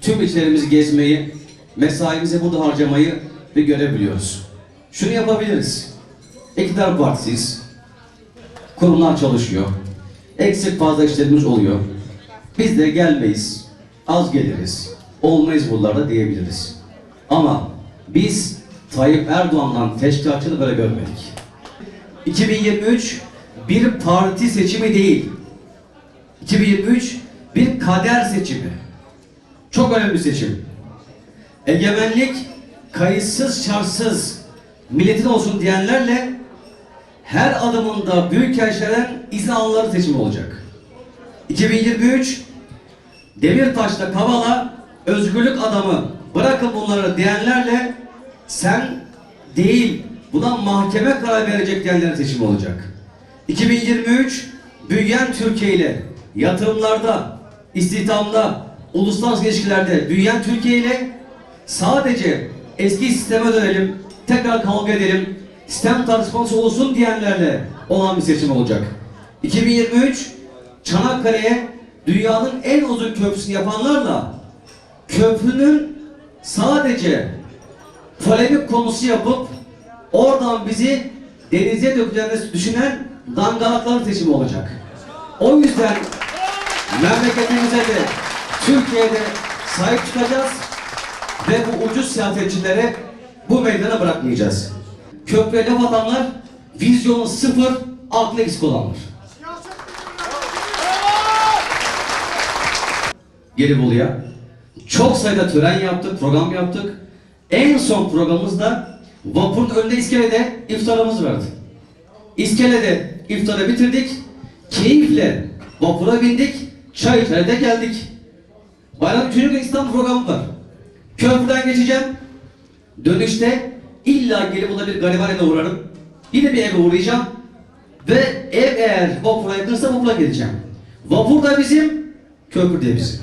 tüm ilçelerimizi gezmeyi, mesaimizi burada harcamayı bir görebiliyoruz. Şunu yapabiliriz. İktidar partisiyiz. Kurumlar çalışıyor. Eksik fazla işlerimiz oluyor. Biz de gelmeyiz. Az geliriz. Olmayız buralarda diyebiliriz. Ama biz Tayyip Erdoğan'dan teşkilatçılığı böyle görmedik. 2023 bir parti seçimi değil. 2023 bir kader seçimi. Çok önemli seçim. Egemenlik kayıtsız şartsız milletin olsun diyenlerle her adımında büyük gençlerin izin alanları seçimi olacak. 2023 Demirtaş'ta Kavala özgürlük adamı bırakın bunları diyenlerle sen değil buna mahkeme karar verecek diyenlerin seçimi olacak. 2023 büyüyen Türkiye ile yatırımlarda, istihdamda, uluslararası ilişkilerde büyüyen Türkiye ile sadece eski sisteme dönelim, tekrar kavga edelim, sistem tartışması olsun diyenlerle olan bir seçim olacak. 2023 Çanakkale'ye dünyanın en uzun köprüsünü yapanlarla köprünün sadece polemik konusu yapıp oradan bizi denize dökeceğini düşünen dangalakların seçimi olacak. O yüzden memleketimize de Türkiye'de sahip çıkacağız ve bu ucuz siyasetçilere bu meydana bırakmayacağız. Köprüye laf atanlar vizyonu sıfır, aklı eksik olanlar. Gelibolu'ya. Çok sayıda tören yaptık, program yaptık. En son programımızda vapurun önünde iskelede iftarımız vardı. İskelede iftarı bitirdik. Keyifle vapura bindik. Çay içmeye de geldik. Bayram gün İstanbul programı var. Köprüden geçeceğim. Dönüşte illa Gelibolu'da bir gariban evine uğrarım. Yine bir eve uğrayacağım. Ve ev eğer vapura yakınsa vapura geleceğim. Vapur da bizim, köprü de bizim.